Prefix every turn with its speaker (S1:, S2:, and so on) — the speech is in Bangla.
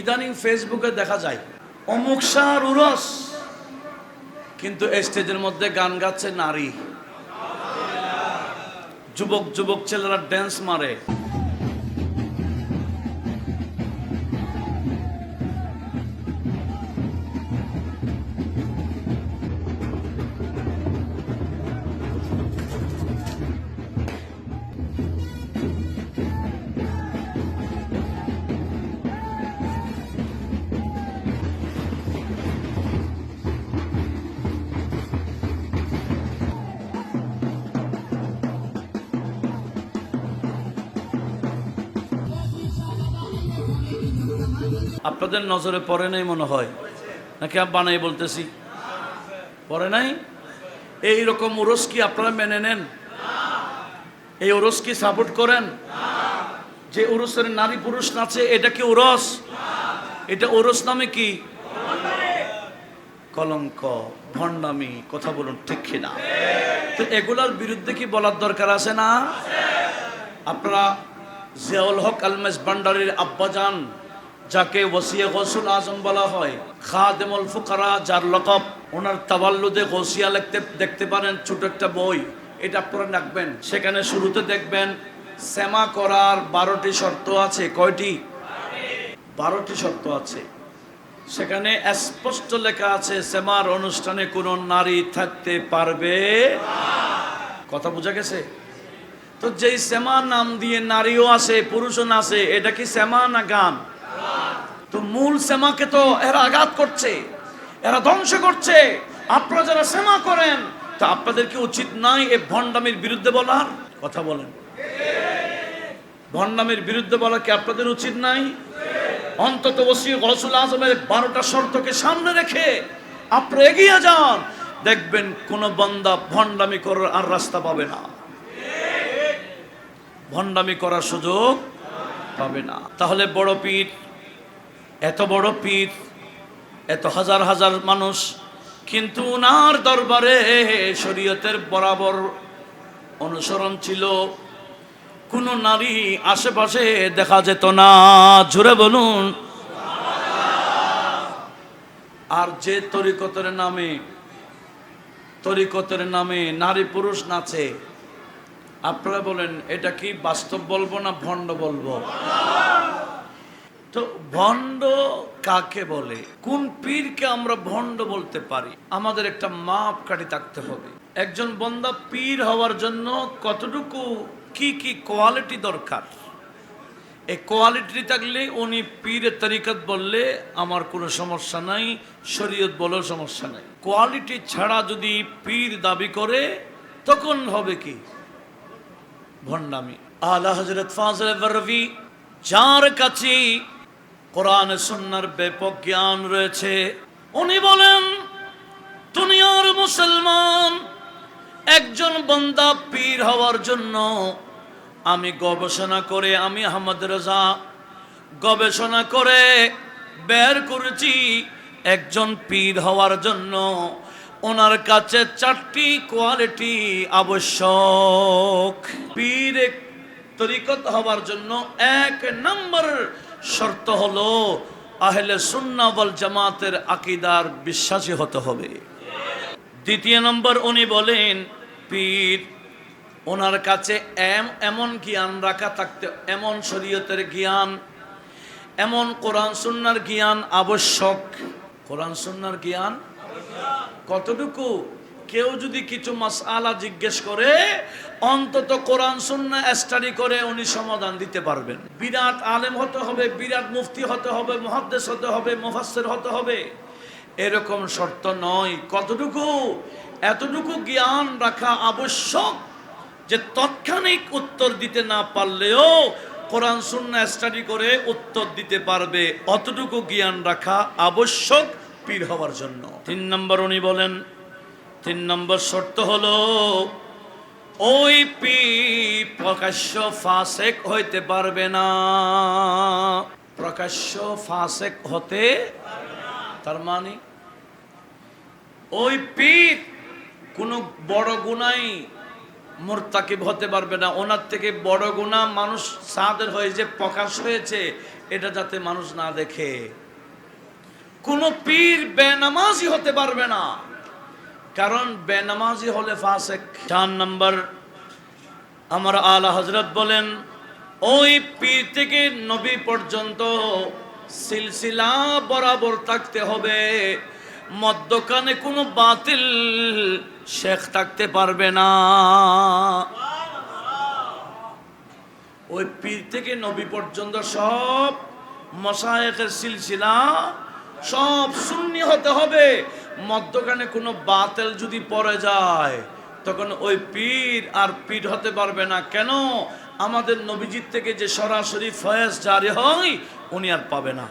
S1: ইদানিং ফেসবুকে দেখা যায়, অমুক সার উরস, কিন্তু স্টেজের মধ্যে গান গাচ্ছে নারী। যুবক যুবক ছেলেরা ড্যান্স মারে। আপনাদের নজরে পড়ে নাই মনে হয়? নাকি আব্বা নাই বলতেছি? পড়ে নাই? এই রকম ওরস কি আপনারা মেনে নেন? এই ওরস কি সাপোর্ট করেন? যে ওরসের নারী পুরুষ নাচে, এটা কি ওরস? এটা ওরস নামে কি? কলঙ্ক, ভণ্ডামি, কথা বলুন ঠিক কিনা? তো এগুলার বিরুদ্ধে কি বলার দরকার আছে না? আপনারা জিয়াউল হক আলমেস ভান্ডারির আব্বাজান যাকে ওসিয়া গসুল আজম বলা হয়, খাদেমুল ফুকারা যার লকব, ওনার তাবাল্লুদে গসিয়া লিখতে, দেখতে পারেন ছোট একটা বই, এটা আপনারা রাখবেন। সেখানে শুরুতে দেখবেন সেমা করার বারোটি শর্ত আছে, কয়টি? বারোটি শর্ত আছে। সেখানে স্পষ্ট লেখা আছে সেমার অনুষ্ঠানে কোনো নারী থাকতে পারবে কথা বোঝা গেছে? তো যেই সেমা নাম দিয়ে নারীও আছে পুরুষও আছে এটা কি সেমা না গান? তো মূল সেমাকে তো এরা আঘাত করছে, এরা ধ্বংস করছে। আপনারা যারা সেমা করেন, তা আপনাদের কি উচিত নাই এ ভণ্ডামির বিরুদ্ধে বলার কথা বলেন। ভণ্ডামির বিরুদ্ধে বলা কি আপনাদের উচিত নাই? অন্তত ওসি গসুল আজমের বারোটা শর্তকে সামনে রেখে আপনি এগিয়ে যান, দেখবেন কোন বান্দা ভণ্ডামি করার আর রাস্তা পাবে না। ভণ্ডামি করার সুযোগ পাবে না। তাহলে বড় পীর এত বড় পীর, এত হাজার হাজার মানুষ, কিন্তু উনার দরবারে শরীয়তের বরাবর অনুসরণ ছিল। কোনো নারী আশেপাশে দেখা যেত না। জুড়ে বলুন। আর যে তরিকতের নামে তরিকতের নামে নারী পুরুষ নাচে, আপনারা বলেন, এটা কি বাস্তব বলব না ভণ্ড বলব? তো ভণ্ড কাকে বলে? কোন পীরকে আমরা ভণ্ড বলতে পারি? আমাদের একটা মাপ কাটি থাকতে হবে। একজন বন্দা পীর হওয়ার জন্য কতটুকু, কি কি কোয়ালিটি দরকার? এই কোয়ালিটি থাকলে উনি পীরের তরিকত বললে আমার কোনো সমস্যা নাই, শরীয়ত বলেও সমস্যা নাই। কোয়ালিটি ছাড়া যদি পীর দাবি করে, তখন হবে কি? ভণ্ডামি। আলা হজরত বরভি যার কাছে কোরআন সুন্নার ব্যাপক জ্ঞান রয়েছে। উনি বলেন, দুনিয়ার মুসলমান একজন বন্দা পীর হওয়ার জন্য আমি গবেষণা করে, আমি আহমদ রাজা গবেষণা করে বের করেছি একজন পীর হওয়ার জন্য। ওনার কাছে চারটি কোয়ালিটি আবশ্যক। পীর তরিকত হওয়ার জন্য এক নম্বর শর্ত হলো, আহলে সুন্না ওয়াল জামাতের আকিদার বিশ্বাসী হতে হবে। দ্বিতীয় নম্বর, উনি বলেন, পীর, ওনার কাছে এম, এমন জ্ঞান রাখা থাকতে, এমন শরীয়তের জ্ঞান, এমন কোরআন সুন্নার জ্ঞান আবশ্যক। কোরআন সুন্নার জ্ঞান কতটুকু? কেউ যদি কিছু মাসআলা জিজ্ঞেস করে, অন্তত কোরআন সুন্না স্টাডি করে উনি সমাধান দিতে পারবেন। বিরাট আলেম হতে হবে, বিরাট মুফতি হতে হবে মহাদ্দেশ হতে হবে, মুফাসসির হতে হবে। এরকম শর্ত নয়। কতটুকু? এতটুকু জ্ঞান রাখা আবশ্যক যে তৎক্ষণিক উত্তর দিতে না পারলেও কোরআন সুন্না স্টাডি করে উত্তর দিতে পারবে। অতটুকু জ্ঞান রাখা আবশ্যক পীর হওয়ার জন্য। তিন নম্বর উনি বলেন তিন নম্বর শর্ত হলো, ওই পীর প্রকাশ্য ফাসেক হইতে পারবে না। প্রকাশ্য ফাসেক হতে তার মানে ওই পীর কোনো বড় গুনাই মোরতাকিব হতে পারবে না। ওনার থেকে বড় গুণা মানুষ সাদের হয়ে যে প্রকাশ হয়েছে, এটা যাতে মানুষ না দেখে। কোন পীর বেনামাজি হতে পারবে না। কারণ বেনামাজি হলে ফাসেক। চার নম্বর, আমার আলা হজরত বলেন, ওই পীর থেকে নবী পর্যন্ত সিলসিলা বরাবর থাকতে হবে। মদ্যকানে কোনো বাতিল শেখ থাকতে পারবে না। ওই পীর থেকে নবী পর্যন্ত সব মশায়েকের সিলসিলা সব শূন্য হতে হবে। মদ্যকানে কোনো বাতেল যদি পড়ে যায়, তখন ওই পীর আর পীর হতে পারবে না। কেন? আমাদের নবীজির থেকে যে সরাসরি ফয়েজ জারি হয়, উনি আর পাবে না।